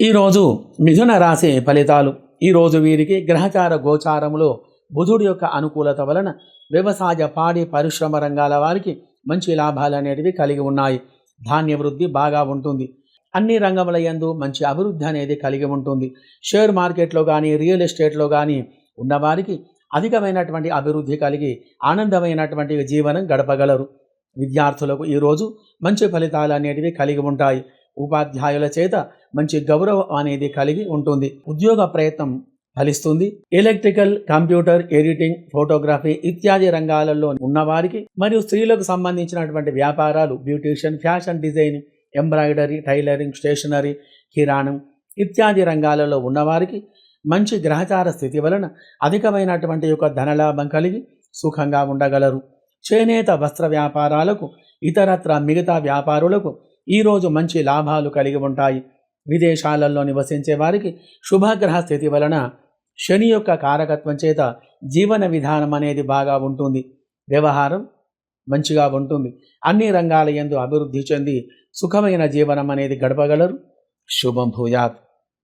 ఈరోజు మిథున రాశి ఫలితాలు. ఈరోజు వీరికి గ్రహచార గోచారములో బుధుడి యొక్క అనుకూలత వలన వ్యవసాయ పాడి పరిశ్రమ రంగాల వారికి మంచి లాభాలు అనేటివి కలిగి ఉన్నాయి. ధాన్య వృద్ధి బాగా ఉంటుంది. అన్ని రంగముల యందు మంచి అభివృద్ధి అనేది కలిగి ఉంటుంది. షేర్ మార్కెట్లో కానీ రియల్ ఎస్టేట్లో కానీ ఉన్నవారికి అధికమైనటువంటి అభివృద్ధి కలిగి ఆనందమైనటువంటి జీవనం గడపగలరు. విద్యార్థులకు ఈరోజు మంచి ఫలితాలు అనేటివి కలిగి ఉంటాయి. ఉపాధ్యాయుల చేత మంచి గౌరవం అనేది కలిగి ఉంటుంది. ఉద్యోగ ప్రయత్నం ఫలిస్తుంది. ఎలక్ట్రికల్ కంప్యూటర్ ఎడిటింగ్ ఫోటోగ్రఫీ ఇత్యాది రంగాలలో ఉన్నవారికి మరియు స్త్రీలకు సంబంధించినటువంటి వ్యాపారాలు beautician fashion design embroidery tailoring stationery కిరాణం ఇత్యాది రంగాలలో ఉన్నవారికి మంచి గ్రహచార స్థితి వలన అధికమైనటువంటి యొక్క ధనలాభం కలిగి సుఖంగా ఉండగలరు. చేనేత వస్త్ర వ్యాపారాలకు ఇతరత్ర మిగతా వ్యాపారులకు ఈరోజు మంచి లాభాలు కలిగి ఉంటాయి. విదేశాలలో నివసించే వారికి శుభగ్రహ స్థితి వలన శని యొక్క కారకత్వం చేత జీవన విధానం అనేది బాగా ఉంటుంది. వ్యవహారం మంచిగా ఉంటుంది. అన్ని రంగాల ఎందు అభివృద్ధి చెంది సుఖమైన జీవనం అనేది గడపగలరు. శుభం భూయాత్.